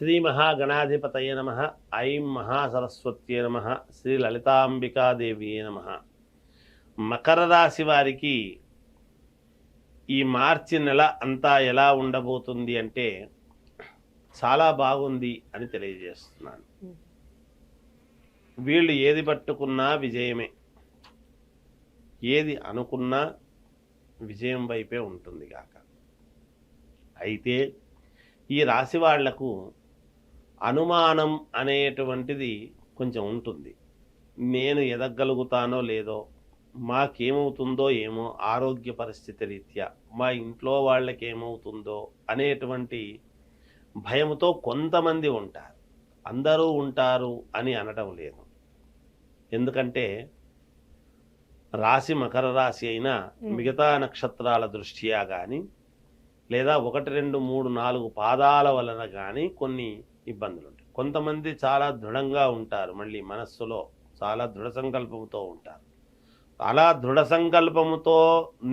శ్రీ మహాగణాధిపతయ నమ ఐం మహాసరస్వత్యే నమ శ్రీ లలితాంబికాదేవియే నమ. మకర రాశి వారికి ఈ మార్చి నెల అంతా ఎలా ఉండబోతుంది అంటే చాలా బాగుంది అని తెలియజేస్తున్నాను. వీళ్ళు ఏది పట్టుకున్నా విజయమే. ఏది అనుకున్నా విజయం వైపే ఉంటుంది కాక. అయితే ఈ రాశి వాళ్ళకు అనుమానం అనేటువంటిది కొంచెం ఉంటుంది. నేను ఎదగలుగుతానో లేదో మాకేమవుతుందో ఏమో ఆరోగ్య పరిస్థితి రీత్యా మా ఇంట్లో వాళ్ళకి ఏమవుతుందో అనేటువంటి భయంతో కొంతమంది ఉంటారు. అందరూ ఉంటారు అని అనటం లేదు. ఎందుకంటే రాశి మకర రాశి అయినా. మిగతా నక్షత్రాల దృష్ట్యా కానీ లేదా ఒకటి రెండు మూడు నాలుగు పాదాల వలన కానీ కొన్ని ఇబ్బందులు ఉంటాయి కొంతమంది చాలా దృఢంగా ఉంటారు మళ్ళీ మనస్సులో చాలా దృఢ సంకల్పంతో ఉంటారు. అలా దృఢ సంకల్పముతో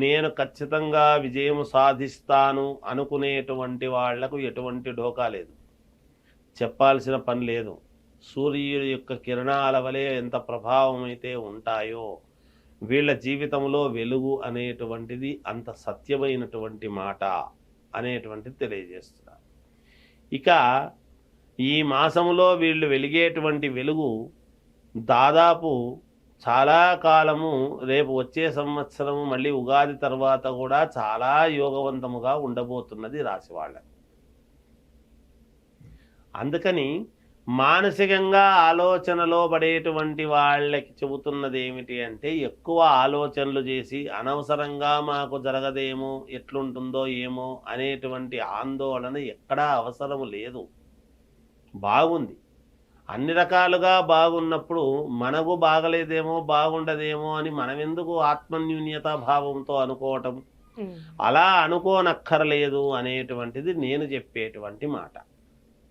నేను ఖచ్చితంగా విజయం సాధిస్తాను అనుకునేటువంటి వాళ్ళకు ఎటువంటి ఢోకా లేదు. చెప్పాల్సిన పని లేదు. సూర్యుడి యొక్క కిరణాల వలె ఎంత ప్రభావం అయితే ఉంటాయో వీళ్ళ జీవితంలో వెలుగు అనేటువంటిది అంత సత్యమైనటువంటి మాట అనేటువంటిది తెలియజేస్తున్నారు. ఇక ఈ మాసములో వీళ్ళు వెలిగేటువంటి వెలుగు దాదాపు చాలా కాలము రేపు వచ్చే సంవత్సరము మళ్ళీ ఉగాది తర్వాత కూడా చాలా యోగవంతముగా ఉండబోతున్నది రాశి వాళ్ళకి అందుకని మానసికంగా ఆలోచనలో పడేటువంటి వాళ్ళకి చెబుతున్నది ఏమిటి అంటే ఎక్కువ ఆలోచనలు చేసి అనవసరంగా మాకు జరగదేమో ఎట్లుంటుందో ఏమో అనేటువంటి ఆందోళన ఎక్కడా అవసరం లేదు. బాగుంది. అన్ని రకాలుగా బాగున్నప్పుడు మనకు బాగలేదేమో బాగుండదేమో అని మనం ఎందుకు ఆత్మన్యూన్యతా భావంతో అనుకోవటం? అలా అనుకోనక్కర్లేదు అనేటువంటిది నేను చెప్పేటువంటి మాట.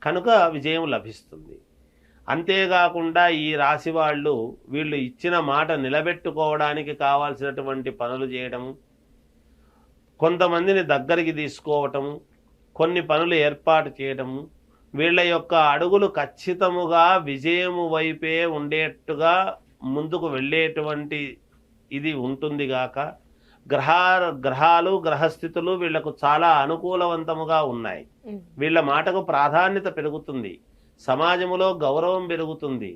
కనుక విజయం లభిస్తుంది. అంతేకాకుండా ఈ రాశి వాళ్ళు వీళ్ళు ఇచ్చిన మాట నిలబెట్టుకోవడానికి కావాల్సినటువంటి పనులు చేయడము కొంతమందిని దగ్గరికి తీసుకోవటము కొన్ని పనులు ఏర్పాటు చేయడము వీళ్ళ యొక్క అడుగులు ఖచ్చితముగా విజయము వైపే ఉండేట్టుగా ముందుకు వెళ్ళేటువంటి ఇది ఉంటుంది గాక. గ్రహ గ్రహాలు గ్రహస్థితులు వీళ్ళకు చాలా అనుకూలవంతముగా ఉన్నాయి. వీళ్ళ మాటకు ప్రాధాన్యత పెరుగుతుంది. సమాజములో గౌరవం పెరుగుతుంది.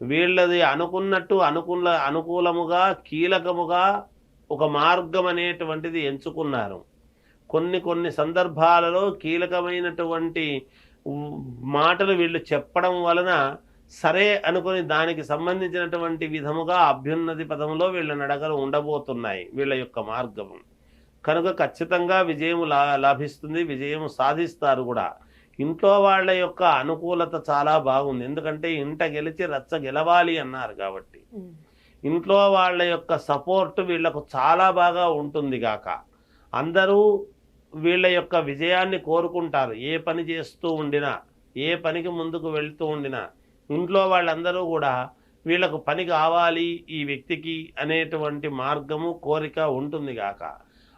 వీళ్ళది అనుకున్నట్టు అనుకూల అనుకూలముగా కీలకముగా ఒక మార్గం అనేటువంటిది ఎంచుకున్నారు. కొన్ని కొన్ని సందర్భాలలో కీలకమైనటువంటి మాటలు వీళ్ళు చెప్పడం వలన సరే అనుకుని దానికి సంబంధించినటువంటి విధముగా అభ్యున్నతి పదంలో వీళ్ళ నడకలు ఉండబోతున్నాయి వీళ్ళ యొక్క మార్గము. కనుక ఖచ్చితంగా విజయం లా లాభిస్తుంది విజయం సాధిస్తారు కూడా. ఇంట్లో వాళ్ళ యొక్క అనుకూలత చాలా బాగుంది. ఎందుకంటే ఇంట గెలిచి రచ్చ గెలవాలి అన్నారు కాబట్టి. ఇంట్లో వాళ్ళ యొక్క సపోర్ట్ వీళ్ళకు చాలా బాగా ఉంటుంది గాక. అందరూ వీళ్ళ యొక్క విజయాన్ని కోరుకుంటారు. ఏ పని చేస్తూ ఉండినా ఏ పనికి ముందుకు వెళ్తూ ఉండినా ఇంట్లో వాళ్ళందరూ కూడా వీళ్ళకు పని కావాలి ఈ వ్యక్తికి అనేటువంటి మార్గము కోరిక ఉంటుంది గాక.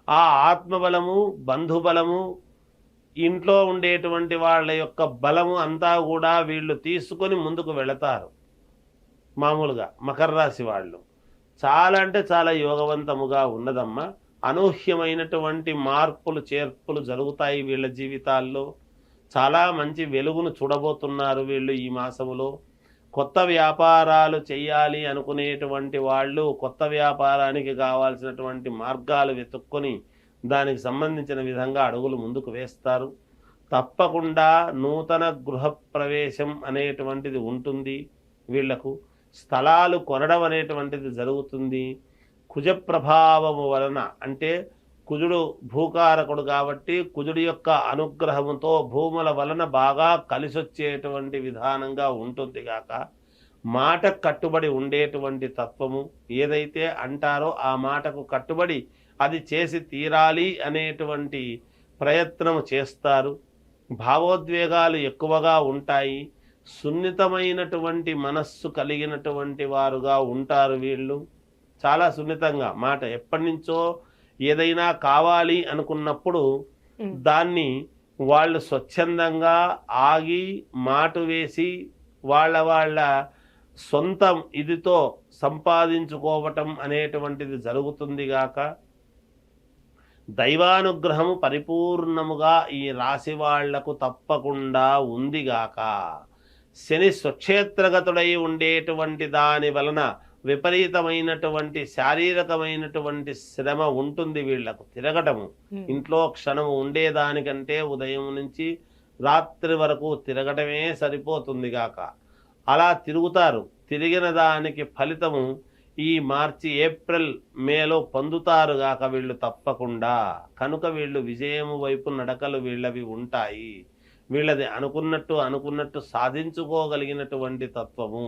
ఆ ఆత్మబలము బంధుబలము ఇంట్లో ఉండేటువంటి వాళ్ళ యొక్క బలము అంతా కూడా వీళ్ళు తీసుకొని ముందుకు వెళతారు. మామూలుగా మకర రాశి వాళ్ళు. చాలా అంటే చాలా యోగవంతముగా ఉన్నదమ్మా. అనూహ్యమైనటువంటి మార్పులు చేర్పులు జరుగుతాయి వీళ్ళ జీవితాల్లో. చాలా మంచి వెలుగును చూడబోతున్నారు వీళ్ళు ఈ మాసములో. కొత్త వ్యాపారాలు చేయాలి అనుకునేటువంటి వాళ్ళు కొత్త వ్యాపారానికి కావాల్సినటువంటి మార్గాలు వెతుక్కొని దానికి సంబంధించిన విధంగా అడుగులు ముందుకు వేస్తారు. తప్పకుండా నూతన గృహ ప్రవేశం అనేటువంటిది ఉంటుంది వీళ్ళకు. స్థలాలు కొనడం అనేటువంటిది జరుగుతుంది. కుజ ప్రభావము వలన అంటే కుజుడు భూకారకుడు కాబట్టి కుజుడి యొక్క అనుగ్రహంతో భూముల వలన బాగా కలిసొచ్చేటువంటి విధానంగా ఉంటుంది గాక మాట కట్టుబడి ఉండేటువంటి తత్వము ఏదైతే అంటారో ఆ మాటకు కట్టుబడి అది చేసి తీరాలి అనేటువంటి ప్రయత్నం చేస్తారు. భావోద్వేగాలు ఎక్కువగా ఉంటాయి. సున్నితమైనటువంటి మనస్సు కలిగినటువంటి వారుగా ఉంటారు వీళ్ళు. చాలా సున్నితంగా మాట ఎప్పటి నుంచో ఏదైనా కావాలి అనుకున్నప్పుడు. దాన్ని వాళ్ళు స్వచ్ఛందంగా ఆగి మాట వేసి వాళ్ళ వాళ్ళ సొంతం ఇదితో సంపాదించుకోవటం అనేటువంటిది జరుగుతుంది గాక దైవానుగ్రహము పరిపూర్ణముగా ఈ రాశి వాళ్ళకు తప్పకుండా ఉందిగాక శని స్వక్షేత్రగతుడై ఉండేటువంటి దాని వలన విపరీతమైనటువంటి శారీరకమైనటువంటి శ్రమ ఉంటుంది వీళ్ళకు తిరగటము. ఇంట్లో క్షణము ఉండేదానికంటే ఉదయం నుంచి రాత్రి వరకు తిరగటమే సరిపోతుంది గాక. అలా తిరుగుతారు. తిరిగిన దానికి ఫలితము ఈ మార్చి ఏప్రిల్ మేలో పొందుతారు గాక వీళ్ళు తప్పకుండా. కనుక వీళ్ళు విజయము వైపు నడకలు వీళ్ళవి ఉంటాయి. వీళ్ళది అనుకున్నట్టు అనుకున్నట్టు సాధించుకోగలిగినటువంటి తత్వము.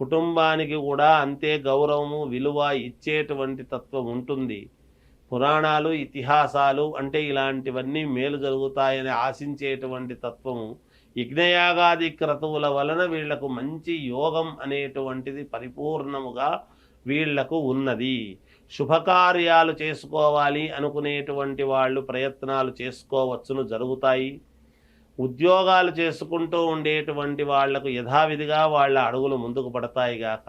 కుటుంబానికి కూడా అంతే గౌరవము విలువ ఇచ్చేటువంటి తత్వం ఉంటుంది. పురాణాలు ఇతిహాసాలు అంటే ఇలాంటివన్నీ మేలు జరుగుతాయని ఆశించేటువంటి తత్వము. యజ్ఞయాగాది క్రతువుల వలన వీళ్ళకు మంచి యోగం అనేటువంటిది పరిపూర్ణముగా వీళ్ళకు ఉన్నది. శుభకార్యాలు చేసుకోవాలి అనుకునేటువంటి వాళ్ళు ప్రయత్నాలు చేసుకోవచ్చును జరుగుతాయి. ఉద్యోగాలు చేసుకుంటూ ఉండేటువంటి వాళ్ళకు యథావిధిగా వాళ్ళ అడుగులు ముందుకు పడతాయి గాక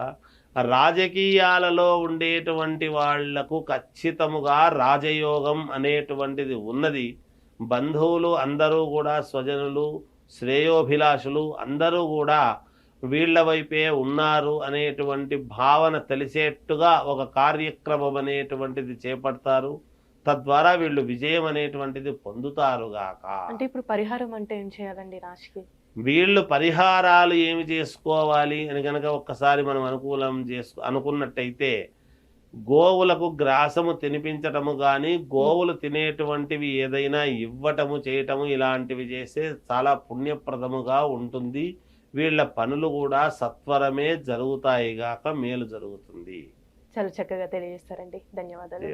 రాజకీయాలలో ఉండేటువంటి వాళ్ళకు ఖచ్చితముగా రాజయోగం అనేటువంటిది ఉన్నది. బంధువులు అందరూ కూడా స్వజనులు శ్రేయోభిలాషులు అందరూ కూడా వీళ్ళ వైపే ఉన్నారు అనేటువంటి భావన తెలిసేట్టుగా ఒక కార్యక్రమం అనేటువంటిది చేపడతారు. తద్వారా వీళ్ళు విజయం అనేటువంటిది పొందుతారుగాక అంటే ఇప్పుడు పరిహారం అంటే ఏం చేయాలండి రాశికి వీళ్ళు పరిహారాలు ఏమి చేసుకోవాలి అని కనుక ఒక్కసారి మనం అనుకూలం చేసుకు అనుకున్నట్టయితే గోవులకు గ్రాసము తినిపించటము కానీ గోవులు తినేటువంటివి ఏదైనా ఇవ్వటము చేయటము ఇలాంటివి చేస్తే చాలా పుణ్యప్రదముగా ఉంటుంది. వీళ్ళ పనులు కూడా సత్వరమే జరుగుతాయి గాక మేలు జరుగుతుంది. చాలా చక్కగా తెలియజేస్తారండి. ధన్యవాదాలు.